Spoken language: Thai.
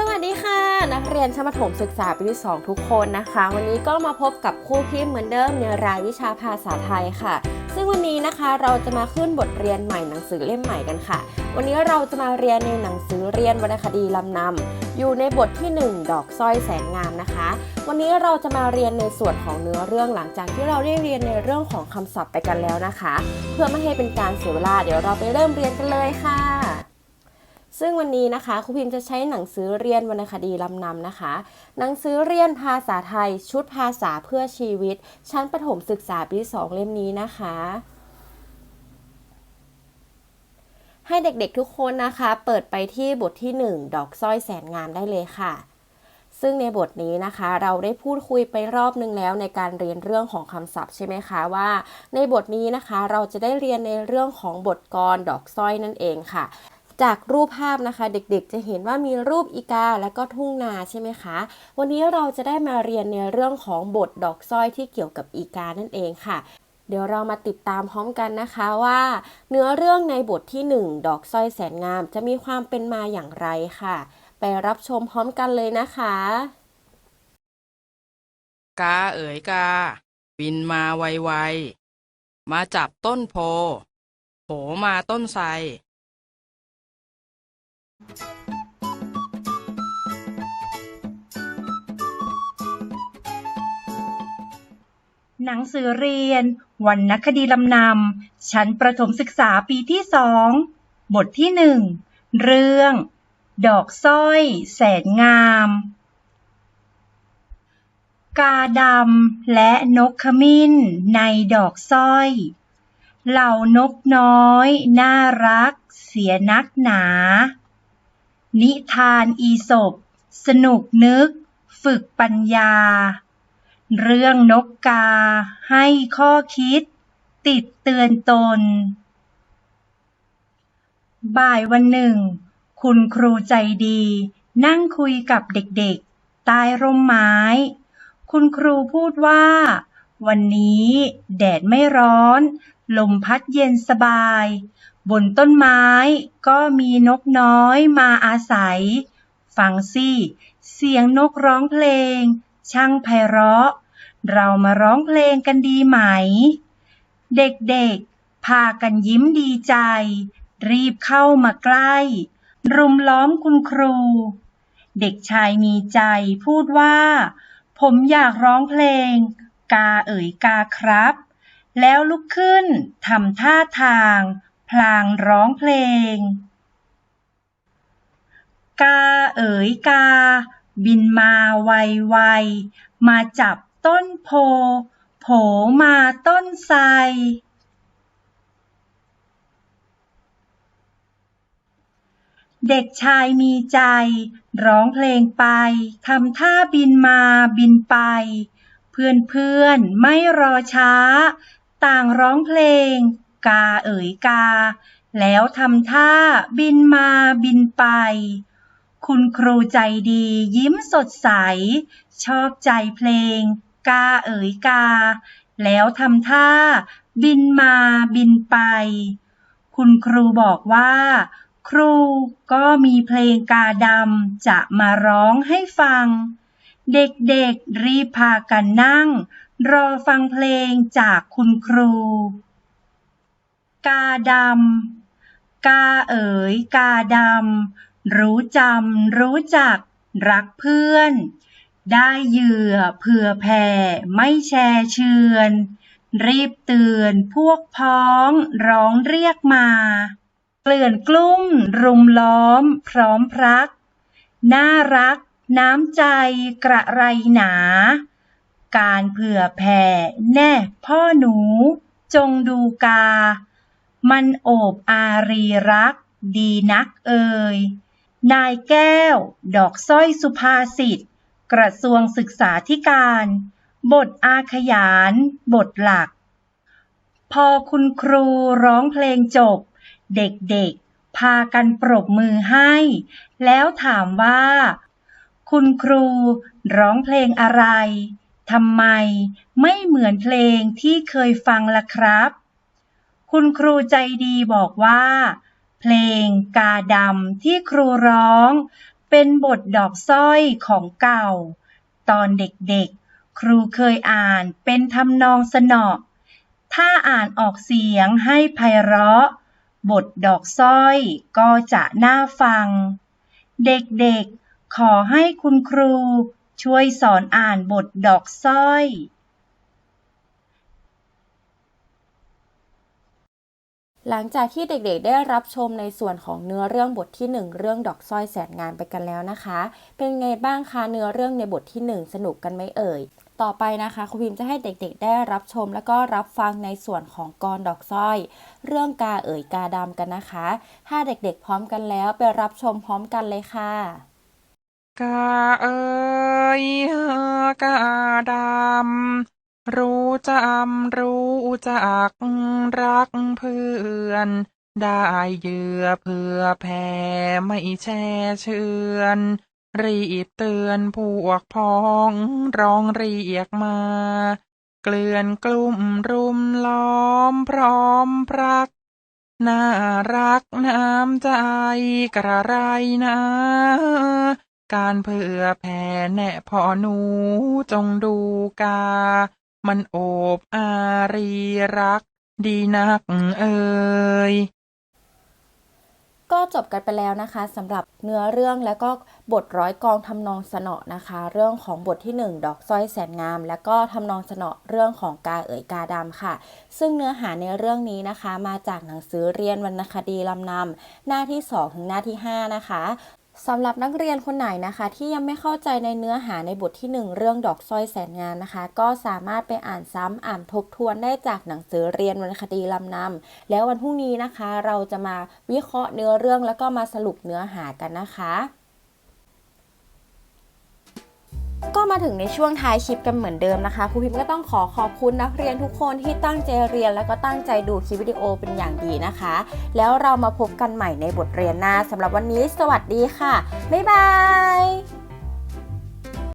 สวัสดีค่ะ นักเรียนชั้นประถมศึกษาปีที่ 2 ทุกคนนะคะ วันนี้ก็มาพบกับครูพิมพ์เหมือนเดิมในรายวิชาภาษาไทยค่ะ ซึ่งวันนี้นะคะเราจะมาขึ้นบทเรียนใหม่หนังสือเล่มใหม่กันค่ะ วันนี้เราจะมาเรียนในหนังสือเรียนวรรณคดีลำนำอยู่ในบทที่ 1 ดอกสร้อยแสนงามนะคะ วันนี้เราจะมาเรียนในส่วนของเนื้อเรื่องหลังจากที่เราได้เรียนในเรื่องของคำศัพท์ไปกันแล้วนะคะ เพื่อไม่ให้เป็นการเสียเวลาเดี๋ยวเราไปเริ่มเรียนกันเลยค่ะ ซึ่งวันนี้นะคะครูพิมพ์จะใช้หนังสือเรียนวรรณคดีลำนำนะคะ หนังสือเรียนภาษาไทย ชุดภาษาเพื่อชีวิต ชั้นประถมศึกษาปีที่สองเล่มนี้นะคะ ให้เด็กๆทุกคนนะคะ เปิดไปที่บทที่ 1 ดอกสร้อยแสนงามได้เลยค่ะซึ่งในบทนี้นะคะเราได้พูดคุยไปรอบนึงแล้วในการเรียนเรื่องของคำศัพท์ใช่ไหมคะว่า ในบทนี้นะคะเราจะได้เรียนในเรื่องของบทกรดอกสร้อยนั่นเองค่ะ จากรูปภาพนะคะ เด็กๆ จะเห็นว่ามีรูปอีกาและก็ทุ่งนาใช่ไหมคะ วันนี้เราจะได้มาเรียนในเรื่องของบทดอกสร้อยที่เกี่ยวกับอีกานั่นเองค่ะ เดี๋ยวเรามาติดตามพร้อมกันนะคะว่า เนื้อเรื่องในบทที่ 1 ดอกสร้อยแสนงาม จะมีความเป็นมาอย่างไรค่ะ ไปรับชมพร้อมกันเลยนะคะ กาเอ๋ยกา บินมาไวๆมาจับต้นโพโผมาต้นไทร หนังสือเรียนวรรณคดีลำนำ ชั้นประถมศึกษาปีที่สอง บทที่หนึ่ง เรื่อง ดอกสร้อยแสนงาม กาดำและนกขมิ้นในดอกสร้อย เหล่านกน้อย น่ารัก เสียนักหนา นิทานอีสบสนุกนึก ฝึกปัญญา เรื่องนกกา ให้ข้อคิด ติดเตือนตน บ่ายวันหนึ่ง คุณครูใจดี นั่งคุยกับเด็กๆ ใต้ร่มไม้ คุณครูพูดว่า วันนี้แดดไม่ร้อน ลมพัดเย็นสบาย บนต้นไม้ก็มีนกน้อยมาอาศัย ฟังสิเสียงนกร้องเพลง ช่างไพเราะ เรามาร้องเพลงกันดีไหม เด็กๆ พากันยิ้มดีใจ รีบเข้ามาใกล้ รุมล้อมคุณครู เด็กชายมีใจพูดว่า ผมอยากร้องเพลง กาเอ๋ยกาครับ แล้วลุกขึ้นทำท่าทาง พลางร้องเพลง กาเอ๋ยกา บินมาไวๆมาจับต้นโพ โผมาต้นไทรเด็กชายมีใจ ร้องเพลงไปทำท่าบินมาบินไป เพื่อนๆไม่รอช้า ต่างร้องเพลง กาเอ๋ยกา แล้วทำท่าบินมาบินไป คุณครูใจดียิ้มสดใส ชอบใจเพลง กาเอ๋ยกา แล้วทำท่าบินมาบินไป คุณครูบอกว่า ครูก็มีเพลงกาดำจะมาร้องให้ฟัง เด็กๆรีบพากันนั่ง รอฟังเพลงจากคุณครู กาดำ กาเอ๋ย กาดำ รู้จำ รู้จัก รักเพื่อน ได้เหยื่อเผื่อแผ่ไม่แชร์เชือน รีบเตือนพวกพ้องร้องเรียกมา เกลื่อนกลุ้ม รุมล้อม พร้อมพรัก น่ารัก น้ำใจกระไรหนา การเผื่อแผ่แน่พ่อหนูจงดูกา มันโอบอารีรัก ดีนักเอ่ย นายแก้ว ดอกสร้อยสุภาษิต กระทรวงศึกษาธิการ บทอาขยาน บทหลัก พอคุณครูร้องเพลงจบ เด็กๆ พากันปรบมือให้ แล้วถามว่า คุณครูร้องเพลงอะไรทำไมไม่เหมือนเพลงที่เคยฟังล่ะครับ คุณครูใจดีบอกว่า เพลงกาดำที่ครูร้องเป็นเป็นบทดอกสร้อยของเก่า ตอนเด็กๆ ครูเคยอ่านเป็นทำนองสนอถ้าอ่านออกเสียงให้ไพเราะ บทดอกสร้อยก็จะน่าฟัง เด็กๆ ขอให้คุณครูช่วยสอนอ่านบทดอกสร้อย หลังจากที่เด็กๆ ได้รับชมในส่วนของเนื้อเรื่องบทที่ 1 เรื่องดอกสร้อยแสนงานไปกันแล้วนะคะ เป็นไงบ้างคะเนื้อเรื่องในบทที่ 1 สนุกกันไหมเอ่ย ต่อไปนะคะครูพิมจะให้เด็กๆ ได้รับชมแล้วก็รับฟังในส่วนของกรดอกสร้อย เรื่องกาเอ๋ยกาดำกันนะคะ ถ้าเด็กๆ พร้อมกันแล้วไปรับชมพร้อมกันเลยค่ะ กาเอ๋ยกาดำ รู้จำรู้จักรักเพื่อน ได้เยื่อเพื่อแผ่ไม่แช่เชือนรีบเตือนพวกพ้องร้องเรียกมา เกลื่อนกลุ่มรุมล้อมพร้อมพรัก น่ารักน้ำใจกระไรนะ การเผื่อแผ่แน่พอหนูจงดูกา มันโอบอารีรัก ดีนักเอ่ยก็จบกันไปแล้วนะคะสำหรับเนื้อเรื่องและก็บทร้อยกองทำนองสนอนะคะ เรื่องของบทที่ 1 ดอกสร้อยแสนงาม และก็ทำนองสนอเรื่องของกาเอ๋ยกาดำค่ะ ซึ่งเนื้อหาในเรื่องนี้นะคะ มาจากหนังสือเรียนวรรณคดีลำนำหน้าที่ 2 ถึงหน้าที่ 5 นะคะ สำหรับนักเรียนคนไหนนะคะ ที่ยังไม่เข้าใจในเนื้อหาในบทที่ 1 เรื่องดอกสร้อยแสนงานนะคะ ก็สามารถไปอ่านซ้ำอ่านทบทวนได้จากหนังสือเรียนวรรณคดีลำนำแล้ววันพรุ่งนี้นะคะ เราจะมาวิเคราะห์เนื้อเรื่องแล้วก็มาสรุปเนื้อหากันนะคะ ก็มาถึงในช่วงท้ายคลิปกันเหมือนเดิมนะคะครูพิมพ์ก็ต้องขอขอบคุณนักเรียนทุกคนที่ตั้งใจเรียน แล้วก็ตั้งใจดูคลิปวิดีโอเป็นอย่างดีนะคะ แล้วเรามาพบกันใหม่ในบทเรียนหน้าสำหรับวันนี้ สวัสดีค่ะ บ๊ายบาย